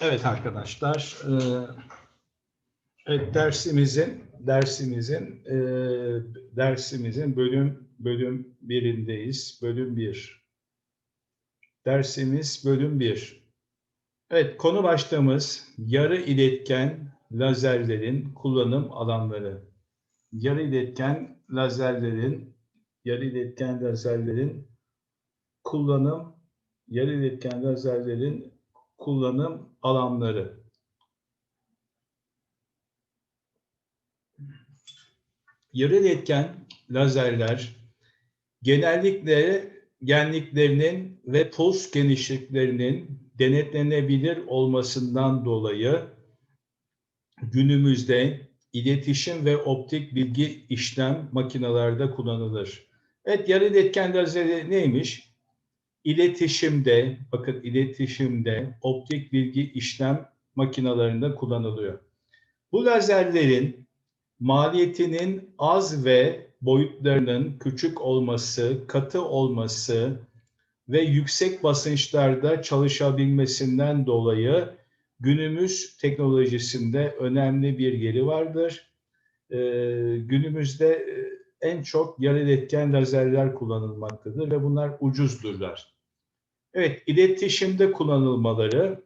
Evet arkadaşlar, e, evet dersimizin dersimizin e, dersimizin bölüm bölüm birindeyiz. Bölüm bir. Dersimiz bölüm bir. Evet konu başlığımız yarı iletken lazerlerin kullanım alanları. Yarı iletken lazerlerin yarı iletken lazerlerin kullanım yarı iletken lazerlerin kullanım alanları. Yarı iletken lazerler genellikle genliklerinin ve puls genişliklerinin denetlenebilir olmasından dolayı günümüzde iletişim ve optik bilgi işlem makinalarda kullanılır. Evet yarı iletken lazeri neymiş? İletişimde, bakın iletişimde optik bilgi işlem makinalarında kullanılıyor. Bu lazerlerin maliyetinin az ve boyutlarının küçük olması, katı olması ve yüksek basınçlarda çalışabilmesinden dolayı günümüz teknolojisinde önemli bir yeri vardır. Ee, günümüzde en çok yarı iletken lazerler kullanılmaktadır ve bunlar ucuzdurlar. Evet, iletişimde kullanılmaları,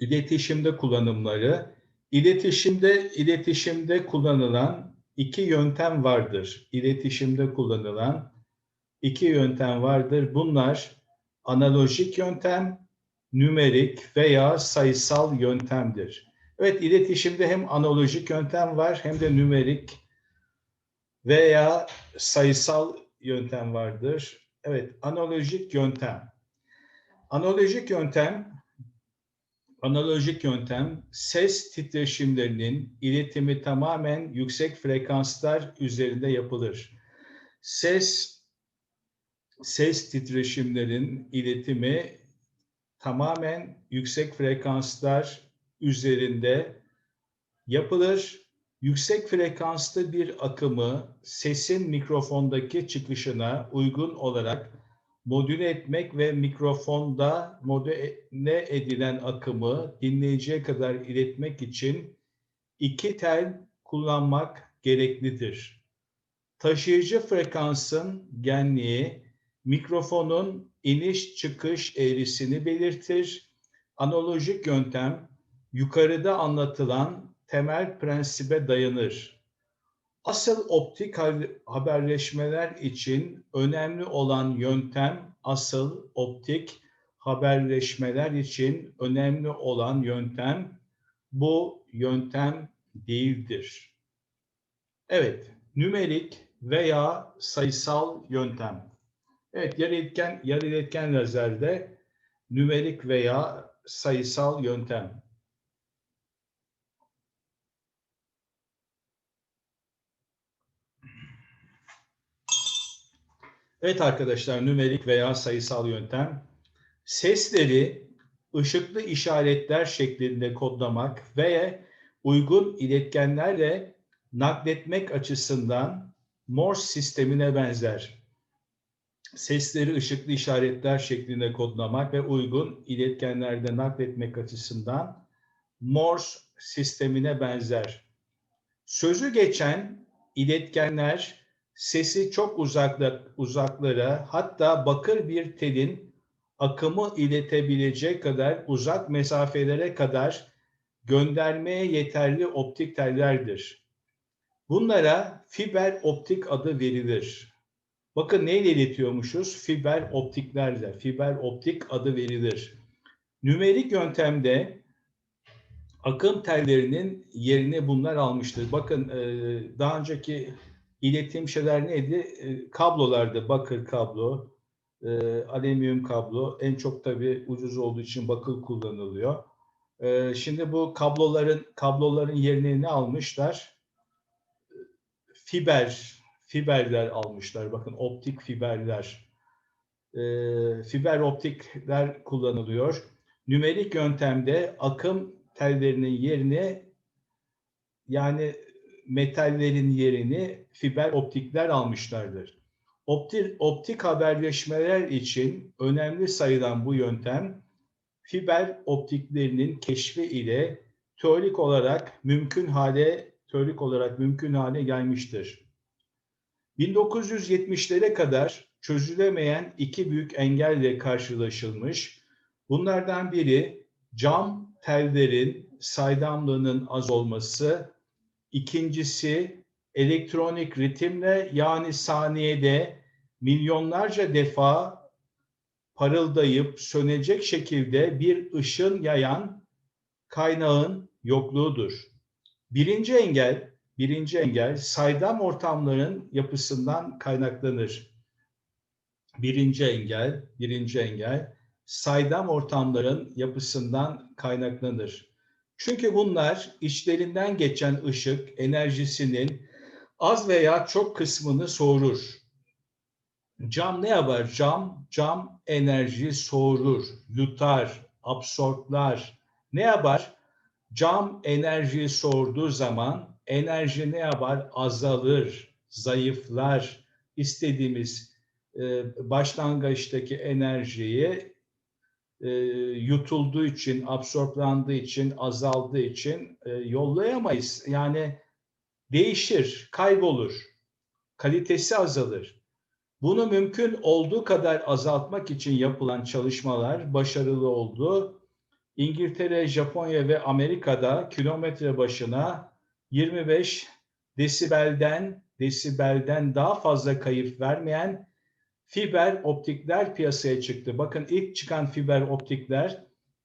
iletişimde kullanımları, iletişimde iletişimde kullanılan iki yöntem vardır. İletişimde kullanılan iki yöntem vardır. Bunlar analojik yöntem, nümerik veya sayısal yöntemdir. Evet, iletişimde hem analojik yöntem var hem de nümerik veya sayısal yöntem vardır. Evet, analojik yöntem. Analojik yöntem analojik yöntem ses titreşimlerinin iletimi tamamen yüksek frekanslar üzerinde yapılır. Ses ses titreşimlerin iletimi tamamen yüksek frekanslar üzerinde yapılır. Yüksek frekanslı bir akımı sesin mikrofondaki çıkışına uygun olarak modüle etmek ve mikrofonda modüle edilen akımı dinleyiciye kadar iletmek için iki tel kullanmak gereklidir. Taşıyıcı frekansın genliği mikrofonun iniş çıkış eğrisini belirtir. Analojik yöntem yukarıda anlatılan temel prensibe dayanır. Asıl optik haberleşmeler için önemli olan yöntem, asıl optik haberleşmeler için önemli olan yöntem bu yöntem değildir. Evet, nümerik veya sayısal yöntem. Evet, yarı iletken, yarı iletken lazerde nümerik veya sayısal yöntem. Evet arkadaşlar, nümerik veya sayısal yöntem. Sesleri ışıklı işaretler şeklinde kodlamak veya uygun iletkenlerle nakletmek açısından Morse sistemine benzer. Sesleri ışıklı işaretler şeklinde kodlamak ve uygun iletkenlerde nakletmek açısından Morse sistemine benzer. Sözü geçen iletkenler sesi çok uzakla, uzaklara hatta bakır bir telin akımı iletebilecek kadar uzak mesafelere kadar göndermeye yeterli optik tellerdir. Bunlara fiber optik adı verilir. Bakın neyle iletiyormuşuz? Fiber optiklerle. Fiber optik adı verilir. Nümerik yöntemde akım tellerinin yerini bunlar almıştır. Bakın daha önceki iletim şeyler neydi? E, kablolardı. Bakır kablo, e, alüminyum kablo. En çok tabii ucuz olduğu için bakır kullanılıyor. E, şimdi bu kabloların kabloların yerini ne almışlar? Fiber, fiberler almışlar. Bakın optik fiberler. E, fiber optikler kullanılıyor. Nümerik yöntemde akım tellerinin yerini yani metallerin yerini fiber optikler almışlardır. Optik, optik haberleşmeler için önemli sayılan bu yöntem fiber optiklerinin keşfi ile teorik olarak mümkün hale teorik olarak mümkün hale gelmiştir. 1970'lere kadar çözülemeyen iki büyük engelle karşılaşılmış. Bunlardan biri cam tellerin saydamlığının az olması, ikincisi elektronik ritimle yani saniyede milyonlarca defa parıldayıp sönecek şekilde bir ışın yayan kaynağın yokluğudur. Birinci engel, birinci engel saydam ortamların yapısından kaynaklanır. Birinci engel, birinci engel saydam ortamların yapısından kaynaklanır. Çünkü bunlar içlerinden geçen ışık enerjisinin az veya çok kısmını soğurur. Cam ne yapar? Cam, cam enerji soğurur, yutar, absorplar. Ne yapar? Cam enerji soğurduğu zaman enerji ne yapar? Azalır, zayıflar. İstediğimiz e, başlangıçtaki enerjiyi e, yutulduğu için, absorplandığı için, azaldığı için e, yollayamayız. Yani değişir, kaybolur, kalitesi azalır. Bunu mümkün olduğu kadar azaltmak için yapılan çalışmalar başarılı oldu. İngiltere, Japonya ve Amerika'da kilometre başına 25 desibelden desibelden daha fazla kayıp vermeyen fiber optikler piyasaya çıktı. Bakın ilk çıkan fiber optikler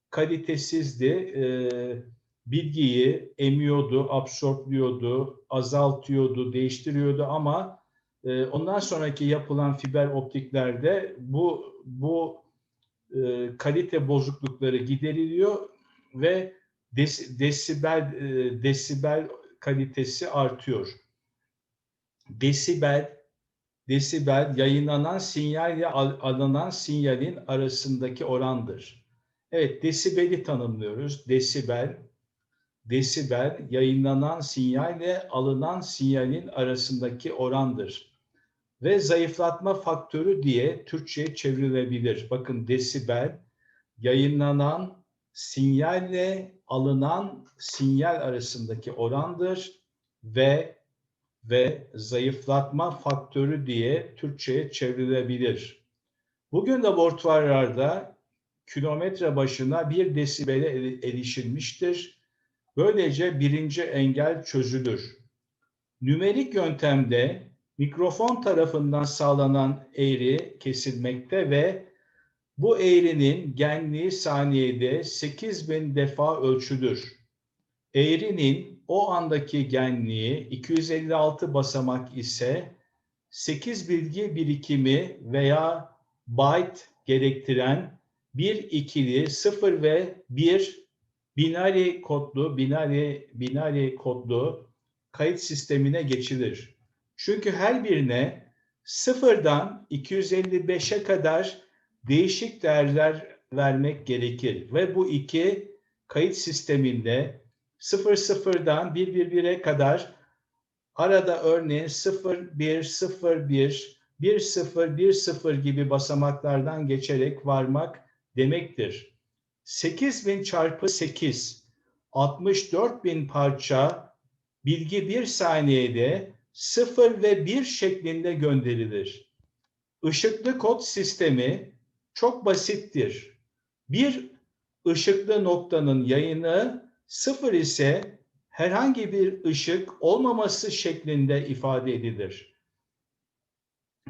kalitesizdi. Ee, bilgiyi emiyordu, absorpluyordu, azaltıyordu, değiştiriyordu ama e, ondan sonraki yapılan fiber optiklerde bu bu e, kalite bozuklukları gideriliyor ve des, desibel e, desibel kalitesi artıyor. Desibel desibel yayınlanan sinyal ile alınan sinyalin arasındaki orandır. Evet desibeli tanımlıyoruz. Desibel desibel yayınlanan sinyal ile alınan sinyalin arasındaki orandır. Ve zayıflatma faktörü diye Türkçe'ye çevrilebilir. Bakın desibel yayınlanan sinyalle alınan sinyal arasındaki orandır ve ve zayıflatma faktörü diye Türkçe'ye çevrilebilir. Bugün laboratuvarlarda kilometre başına bir desibele erişilmiştir. Böylece birinci engel çözülür. Nümerik yöntemde mikrofon tarafından sağlanan eğri kesilmekte ve bu eğrinin genliği saniyede 8000 defa ölçülür. Eğrinin o andaki genliği 256 basamak ise 8 bilgi birikimi veya byte gerektiren bir ikili 0 ve 1 binary kodlu binary binary kodlu kayıt sistemine geçilir. Çünkü her birine sıfırdan 255'e kadar değişik değerler vermek gerekir ve bu iki kayıt sisteminde 00'dan 111'e kadar arada örneğin 0 1 0 1 1 0 1 0 gibi basamaklardan geçerek varmak demektir. 8000 çarpı 8 64 bin parça bilgi bir saniyede 0 ve 1 şeklinde gönderilir. Işıklı kod sistemi çok basittir. Bir ışıklı noktanın yayını Sıfır ise herhangi bir ışık olmaması şeklinde ifade edilir.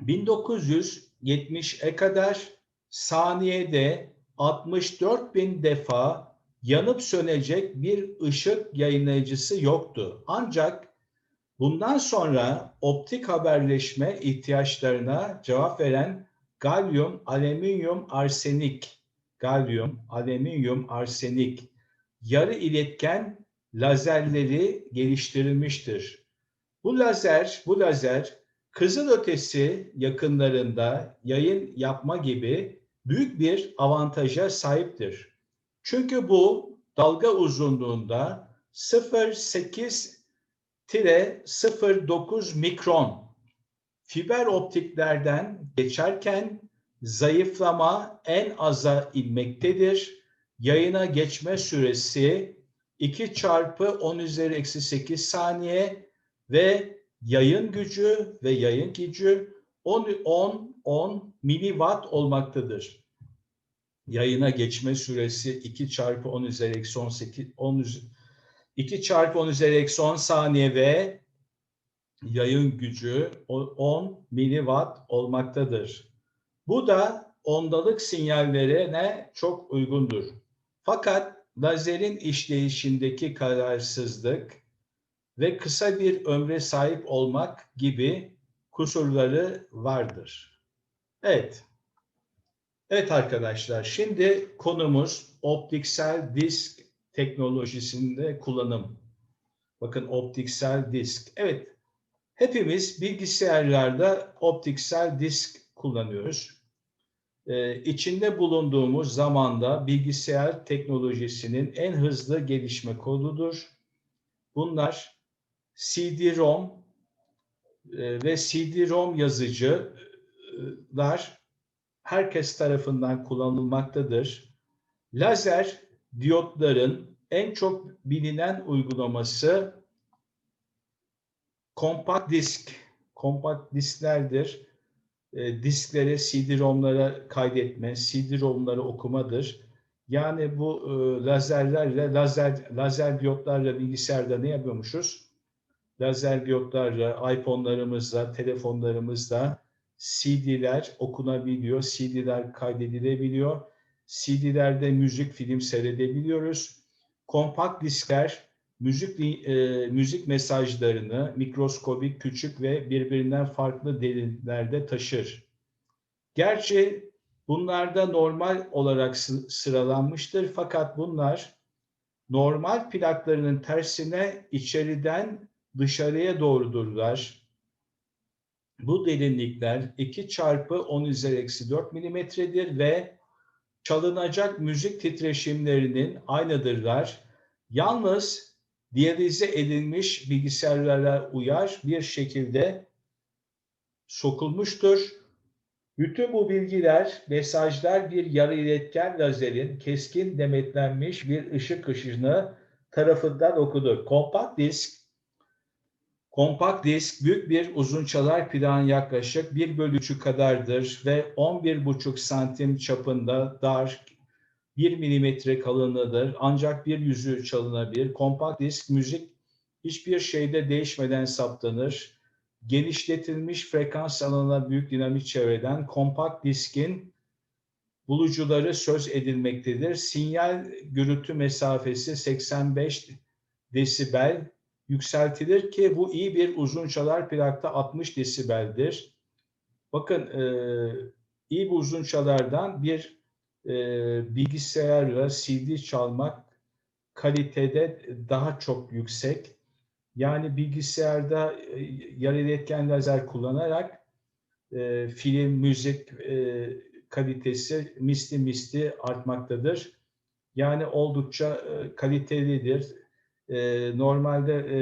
1970'e kadar saniyede 64 bin defa yanıp sönecek bir ışık yayınlayıcısı yoktu. Ancak bundan sonra optik haberleşme ihtiyaçlarına cevap veren galyum, alüminyum, arsenik, galyum, alüminyum, arsenik yarı iletken lazerleri geliştirilmiştir. Bu lazer, bu lazer kızılötesi yakınlarında yayın yapma gibi büyük bir avantaja sahiptir. Çünkü bu dalga uzunluğunda 0.8-0.9 mikron fiber optiklerden geçerken zayıflama en aza inmektedir yayına geçme süresi 2 çarpı 10 üzeri eksi 8 saniye ve yayın gücü ve yayın gücü 10, 10, 10 miliwatt olmaktadır. Yayına geçme süresi 2 çarpı 10 üzeri eksi 18, 10 üzeri, 2 çarpı 10 üzeri eksi 10 saniye ve yayın gücü 10 miliwatt olmaktadır. Bu da ondalık sinyallerine çok uygundur. Fakat lazerin işleyişindeki kararsızlık ve kısa bir ömre sahip olmak gibi kusurları vardır. Evet. Evet arkadaşlar, şimdi konumuz optiksel disk teknolojisinde kullanım. Bakın optiksel disk. Evet, hepimiz bilgisayarlarda optiksel disk kullanıyoruz. Ee, içinde bulunduğumuz zamanda bilgisayar teknolojisinin en hızlı gelişme kodudur. Bunlar CD-ROM e, ve CD-ROM yazıcılar herkes tarafından kullanılmaktadır. Lazer diyotların en çok bilinen uygulaması kompakt disk, kompakt disklerdir. E, disklere, CD-ROM'lara kaydetme, CD-ROM'ları okumadır. Yani bu e, lazerlerle, lazer, lazer diyotlarla bilgisayarda ne yapıyormuşuz? Lazer diyotlarla, iPhone'larımızla, telefonlarımızla CD'ler okunabiliyor, CD'ler kaydedilebiliyor. CD'lerde müzik, film seyredebiliyoruz. Kompakt diskler müzik e, müzik mesajlarını mikroskobik, küçük ve birbirinden farklı derinlerde taşır. Gerçi bunlarda normal olarak sıralanmıştır fakat bunlar normal plaklarının tersine içeriden dışarıya doğrudurlar. Bu derinlikler 2 çarpı 10 üzeri eksi 4 milimetredir ve çalınacak müzik titreşimlerinin aynıdırlar. Yalnız diyalize edilmiş bilgisayarlara uyar bir şekilde sokulmuştur. Bütün bu bilgiler, mesajlar bir yarı iletken lazerin keskin demetlenmiş bir ışık ışını tarafından okudur. Kompakt disk Kompakt disk büyük bir uzunçalar plan yaklaşık 1 bölü 3'ü kadardır ve 11,5 santim çapında dar 1 milimetre kalınlığıdır. Ancak bir yüzü çalınabilir. Kompakt disk müzik hiçbir şeyde değişmeden saptanır. Genişletilmiş frekans alanına büyük dinamik çevreden kompakt diskin bulucuları söz edilmektedir. Sinyal gürültü mesafesi 85 desibel yükseltilir ki bu iyi bir uzun çalar plakta 60 desibeldir. Bakın e, iyi bir uzun çalardan bir e, bilgisayarla CD çalmak kalitede daha çok yüksek. Yani bilgisayarda e, yarı iletken lazer kullanarak e, film, müzik e, kalitesi misli misli artmaktadır. Yani oldukça e, kalitelidir e, normalde e,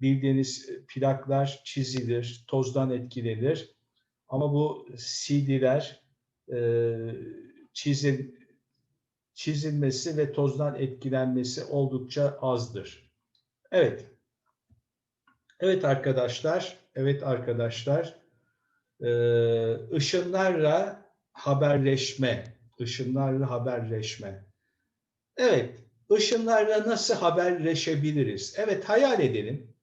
bildiğiniz plaklar çizilir, tozdan etkilenir. Ama bu CD'ler e, çizil, çizilmesi ve tozdan etkilenmesi oldukça azdır. Evet. Evet arkadaşlar, evet arkadaşlar, e, ışınlarla haberleşme, ışınlarla haberleşme. Evet, ışınlarla nasıl haberleşebiliriz? Evet hayal edelim.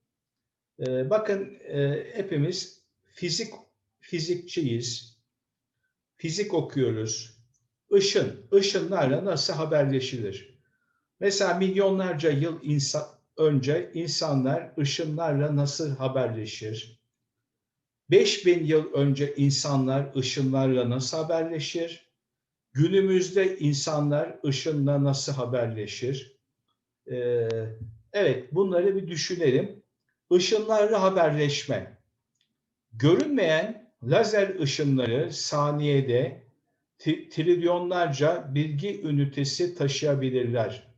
Ee, bakın e, hepimiz fizik fizikçiyiz. Fizik okuyoruz. Işın, ışınlarla nasıl haberleşilir? Mesela milyonlarca yıl insan, önce insanlar ışınlarla nasıl haberleşir? 5000 yıl önce insanlar ışınlarla nasıl haberleşir? Günümüzde insanlar ışınla nasıl haberleşir? Ee, evet, bunları bir düşünelim. Işınlarla haberleşme. Görünmeyen lazer ışınları saniyede trilyonlarca bilgi ünitesi taşıyabilirler.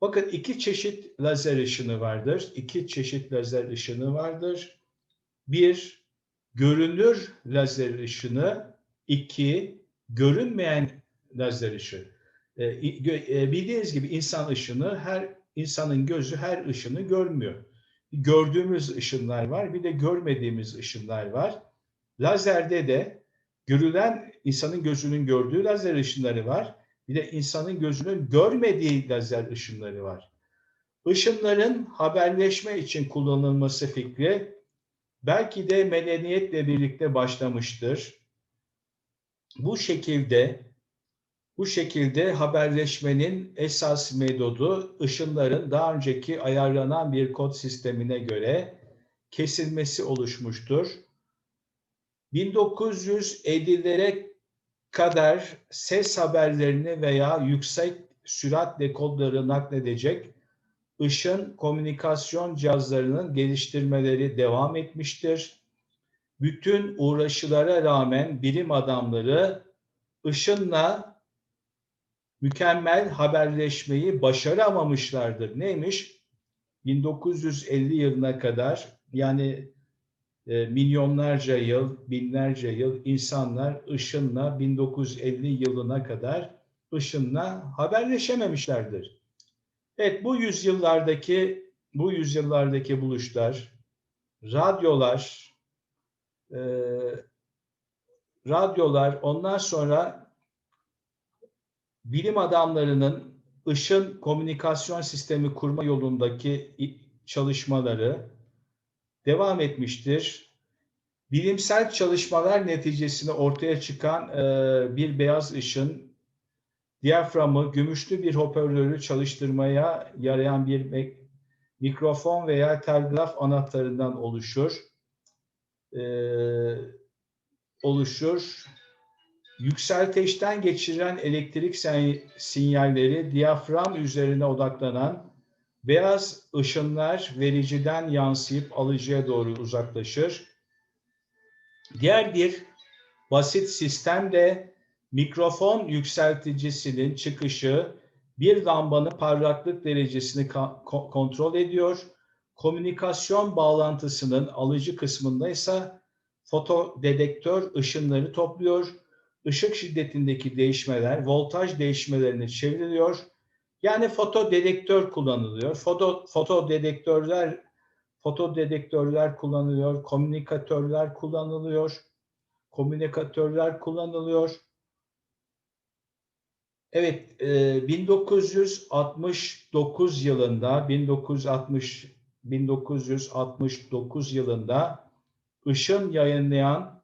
Bakın iki çeşit lazer ışını vardır. İki çeşit lazer ışını vardır. Bir, görünür lazer ışını. iki görünmeyen lazer ışığı. E, gö- e, bildiğiniz gibi insan ışını her insanın gözü her ışını görmüyor. Gördüğümüz ışınlar var, bir de görmediğimiz ışınlar var. Lazerde de görülen insanın gözünün gördüğü lazer ışınları var. Bir de insanın gözünün görmediği lazer ışınları var. Işınların haberleşme için kullanılması fikri belki de medeniyetle birlikte başlamıştır. Bu şekilde bu şekilde haberleşmenin esas metodu ışınların daha önceki ayarlanan bir kod sistemine göre kesilmesi oluşmuştur. 1950'lere kadar ses haberlerini veya yüksek süratle kodları nakledecek ışın komünikasyon cihazlarının geliştirmeleri devam etmiştir. Bütün uğraşılara rağmen bilim adamları ışınla mükemmel haberleşmeyi başaramamışlardır. Neymiş? 1950 yılına kadar yani milyonlarca yıl, binlerce yıl insanlar ışınla 1950 yılına kadar ışınla haberleşememişlerdir. Evet bu yüzyıllardaki bu yüzyıllardaki buluşlar, radyolar, e, radyolar ondan sonra bilim adamlarının ışın komünikasyon sistemi kurma yolundaki çalışmaları devam etmiştir. Bilimsel çalışmalar neticesinde ortaya çıkan e, bir beyaz ışın diyaframı, gümüşlü bir hoparlörü çalıştırmaya yarayan bir mikrofon veya telgraf anahtarından oluşur. E, oluşur. Yükselteçten geçiren elektrik sinyalleri diyafram üzerine odaklanan beyaz ışınlar vericiden yansıyıp alıcıya doğru uzaklaşır. Diğer bir basit sistem de mikrofon yükselticisinin çıkışı bir lambanın parlaklık derecesini kontrol ediyor. Komünikasyon bağlantısının alıcı kısmında ise foto dedektör ışınları topluyor. Işık şiddetindeki değişmeler voltaj değişmelerini çeviriyor. Yani foto dedektör kullanılıyor. Foto foto dedektörler foto dedektörler kullanılıyor. Komünikatörler kullanılıyor. Komünikatörler kullanılıyor. Evet, 1969 e, yılında 1960 1969 yılında ışın yayınlayan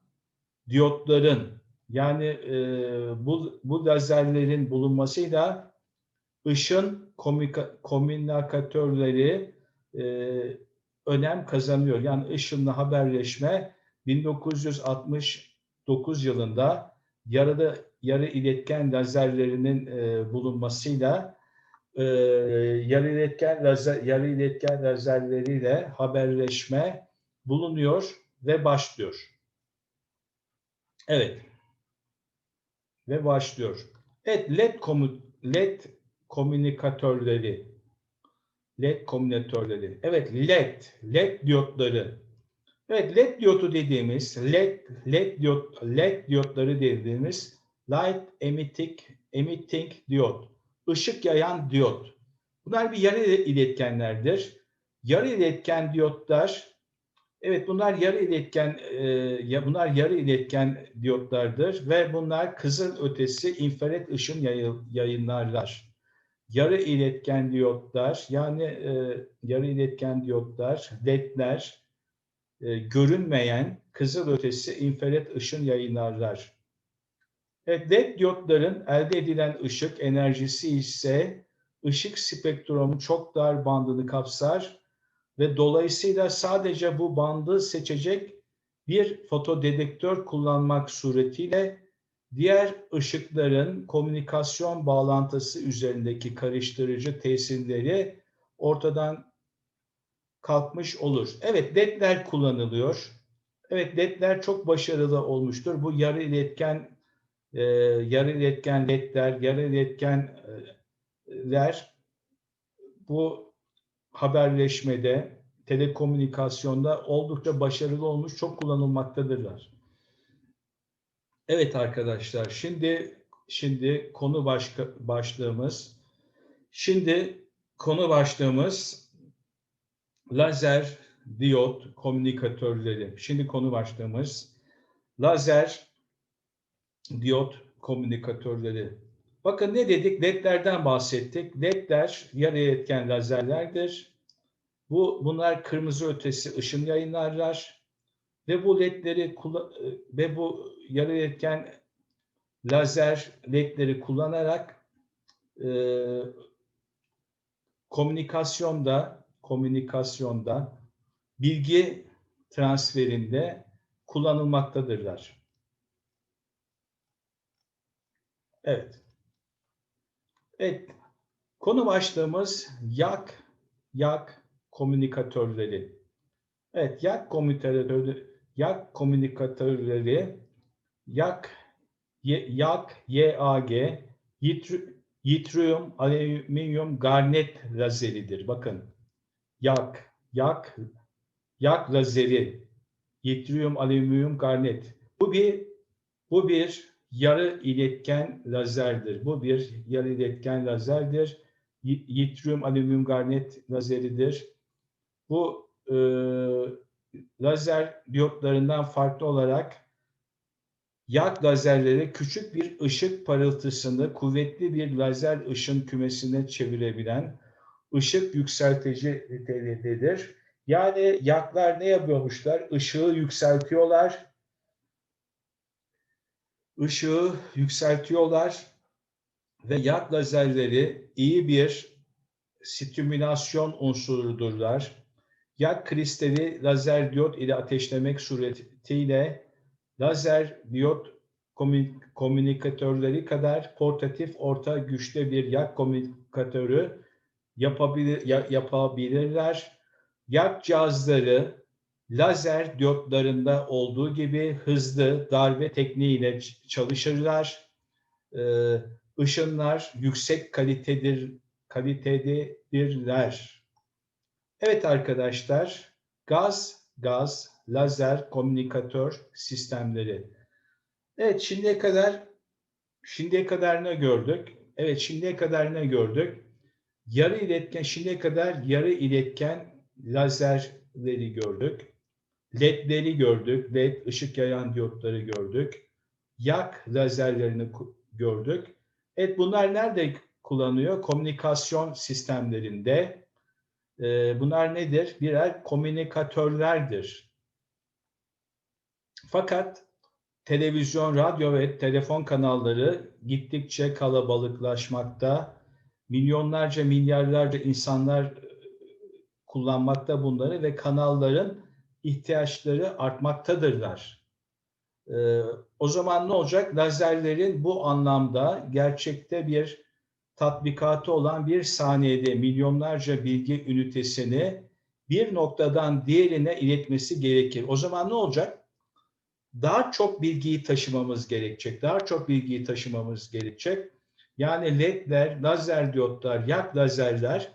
diyotların yani e, bu, bu lazerlerin bulunmasıyla ışın komünikatörleri e, önem kazanıyor. Yani ışınla haberleşme 1969 yılında yarıda yarı iletken lazerlerinin e, bulunmasıyla e, yarı iletken lazer yarı iletken lazerleriyle haberleşme bulunuyor ve başlıyor. Evet. Ve başlıyor. Evet, LED, komu, LED komünikatörleri. LED komünikatörleri. Evet, LED, LED diyotları. Evet, LED diyotu dediğimiz, LED, LED diyot, LED diyotları dediğimiz light emitting, emitting diyot. Işık yayan diyot. Bunlar bir yarı iletkenlerdir. Yarı iletken diyotlar Evet bunlar yarı iletken e, bunlar yarı iletken diyotlardır ve bunlar kızıl ötesi infrared ışın yayınlarlar. Yarı iletken diyotlar yani e, yarı iletken diyotlar, ledler e, görünmeyen kızıl ötesi infrared ışın yayınlarlar. Evet, led diyotların elde edilen ışık enerjisi ise ışık spektrumu çok dar bandını kapsar ve dolayısıyla sadece bu bandı seçecek bir fotodedektör kullanmak suretiyle diğer ışıkların komünikasyon bağlantısı üzerindeki karıştırıcı tesirleri ortadan kalkmış olur. Evet ledler kullanılıyor. Evet ledler çok başarılı olmuştur. Bu yarı iletken e, yarı iletken ledler, yarı iletkenler bu haberleşmede, telekomünikasyonda oldukça başarılı olmuş, çok kullanılmaktadırlar. Evet arkadaşlar, şimdi şimdi konu başka, başlığımız. Şimdi konu başlığımız lazer diyot komünikatörleri. Şimdi konu başlığımız lazer diyot komünikatörleri. Bakın ne dedik? LED'lerden bahsettik. LED'ler yarı iletken lazerlerdir. Bu bunlar kırmızı ötesi ışın yayınlarlar ve bu ledleri ve bu yarı iletken lazer ledleri kullanarak e, komünikasyonda komünikasyonda bilgi transferinde kullanılmaktadırlar. Evet. Evet. Konu başlığımız yak yak komünikatörleri. Evet, yak komünikatörleri yak komünikatörleri yak yak YAG yitrium alüminyum garnet lazeridir. Bakın. Yak yak yak lazeri yitrium alüminyum garnet. Bu bir bu bir yarı iletken lazerdir. Bu bir yarı iletken lazerdir. Yitrium alüminyum garnet lazeridir. Bu e, lazer diyotlarından farklı olarak yak lazerleri küçük bir ışık parıltısını kuvvetli bir lazer ışın kümesine çevirebilen ışık yükseltici niteliğindedir. Yani yaklar ne yapıyormuşlar? Işığı yükseltiyorlar. Işığı yükseltiyorlar ve yak lazerleri iyi bir stimülasyon unsurudurlar. Yak kristali lazer diyot ile ateşlemek suretiyle lazer diyot komünikatörleri kadar portatif orta güçte bir yak komünikatörü yapabilir, yapabilirler. Yak cihazları lazer diyotlarında olduğu gibi hızlı darbe tekniğiyle çalışırlar. Ee, ışınlar yüksek kalitedir, kalitededirler. Evet arkadaşlar, gaz, gaz, lazer, komünikatör sistemleri. Evet şimdiye kadar şimdiye kadar ne gördük? Evet şimdiye kadar ne gördük? Yarı iletken şimdiye kadar yarı iletken lazerleri gördük. LED'leri gördük. LED ışık yayan diyotları gördük. Yak lazerlerini gördük. Evet bunlar nerede kullanıyor? Komünikasyon sistemlerinde. Ee, bunlar nedir? Birer komünikatörlerdir. Fakat televizyon, radyo ve telefon kanalları gittikçe kalabalıklaşmakta. Milyonlarca, milyarlarca insanlar e, kullanmakta bunları ve kanalların ihtiyaçları artmaktadırlar. Ee, o zaman ne olacak? Lazerlerin bu anlamda gerçekte bir tatbikatı olan bir saniyede milyonlarca bilgi ünitesini bir noktadan diğerine iletmesi gerekir. O zaman ne olacak? Daha çok bilgiyi taşımamız gerekecek. Daha çok bilgiyi taşımamız gerekecek. Yani ledler, lazer diyotlar, yak lazerler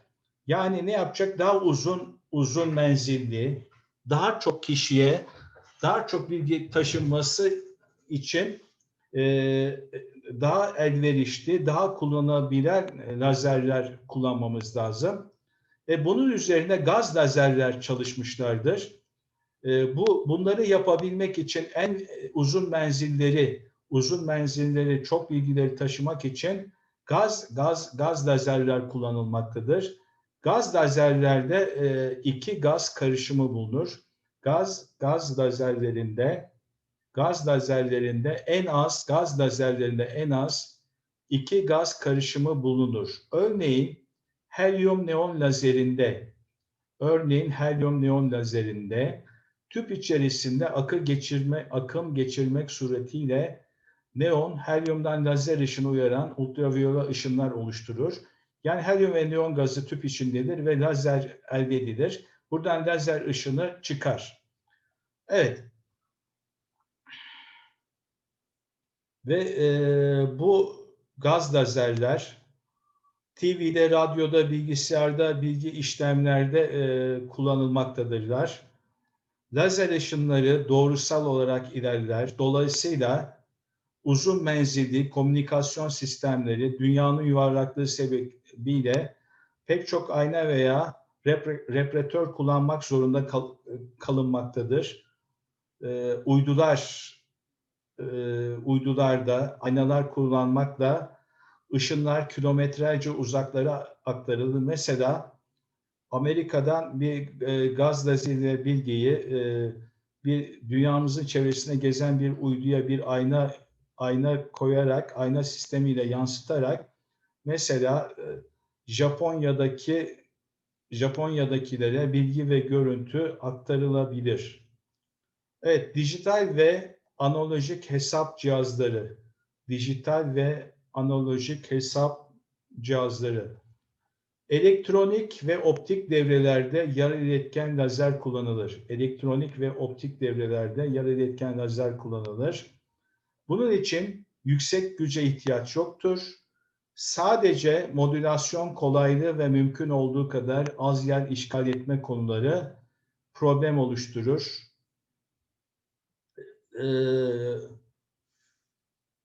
yani ne yapacak? Daha uzun uzun menzilli, daha çok kişiye daha çok bilgi taşınması için e, daha elverişli, daha kullanabilen lazerler kullanmamız lazım. E, bunun üzerine gaz lazerler çalışmışlardır. E, bu bunları yapabilmek için en uzun menzilleri, uzun menzilleri, çok bilgileri taşımak için gaz gaz gaz lazerler kullanılmaktadır. Gaz lazerlerde e, iki gaz karışımı bulunur. Gaz gaz lazerlerinde gaz lazerlerinde en az gaz lazerlerinde en az iki gaz karışımı bulunur. Örneğin helyum neon lazerinde örneğin helyum neon lazerinde tüp içerisinde akı geçirme akım geçirmek suretiyle neon helyumdan lazer ışını uyaran ultraviyole ışınlar oluşturur. Yani helyum ve neon gazı tüp içindedir ve lazer elde edilir. Buradan lazer ışını çıkar. Evet, Ve e, bu gaz lazerler TV'de, radyoda, bilgisayarda, bilgi işlemlerde e, kullanılmaktadırlar. Lazer ışınları doğrusal olarak ilerler. Dolayısıyla uzun menzilli komünikasyon sistemleri dünyanın yuvarlaklığı sebebiyle pek çok ayna veya repre- repretör kullanmak zorunda kal- kalınmaktadır. Ee, uydular e, uydularda aynalar kullanmakla ışınlar kilometrelerce uzaklara aktarılır. Mesela Amerika'dan bir e, gaz laziyle bilgiyi e, bir dünyamızın çevresine gezen bir uyduya bir ayna ayna koyarak ayna sistemiyle yansıtarak mesela e, Japonya'daki Japonya'dakilere bilgi ve görüntü aktarılabilir. Evet, dijital ve analojik hesap cihazları. Dijital ve analojik hesap cihazları. Elektronik ve optik devrelerde yarı iletken lazer kullanılır. Elektronik ve optik devrelerde yarı iletken lazer kullanılır. Bunun için yüksek güce ihtiyaç yoktur. Sadece modülasyon kolaylığı ve mümkün olduğu kadar az yer işgal etme konuları problem oluşturur. Ee,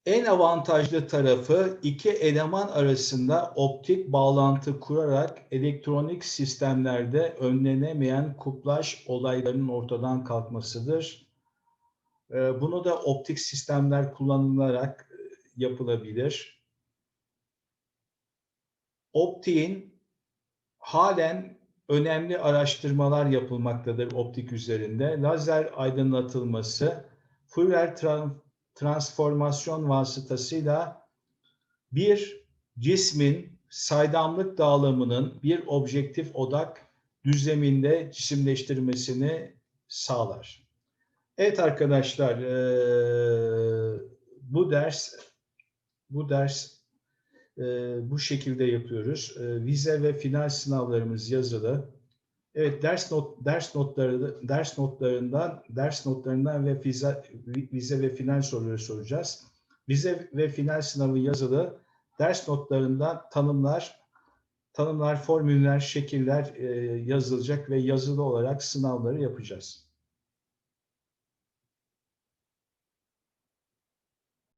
en avantajlı tarafı iki eleman arasında optik bağlantı kurarak elektronik sistemlerde önlenemeyen kuplaş olaylarının ortadan kalkmasıdır. Ee, Bunu da optik sistemler kullanılarak e, yapılabilir. Optiğin halen önemli araştırmalar yapılmaktadır optik üzerinde. Lazer aydınlatılması, Fourier tran- transformasyon vasıtasıyla bir cismin saydamlık dağılımının bir objektif odak düzleminde cisimleştirmesini sağlar. Evet arkadaşlar, bu ders bu ders bu şekilde yapıyoruz. Vize ve final sınavlarımız yazılı. Evet ders not ders notları ders notlarından ders notlarından ve vize, vize ve final soruları soracağız. Vize ve final sınavı yazılı. Ders notlarından tanımlar, tanımlar, formüller, şekiller eee, yazılacak ve yazılı olarak sınavları yapacağız.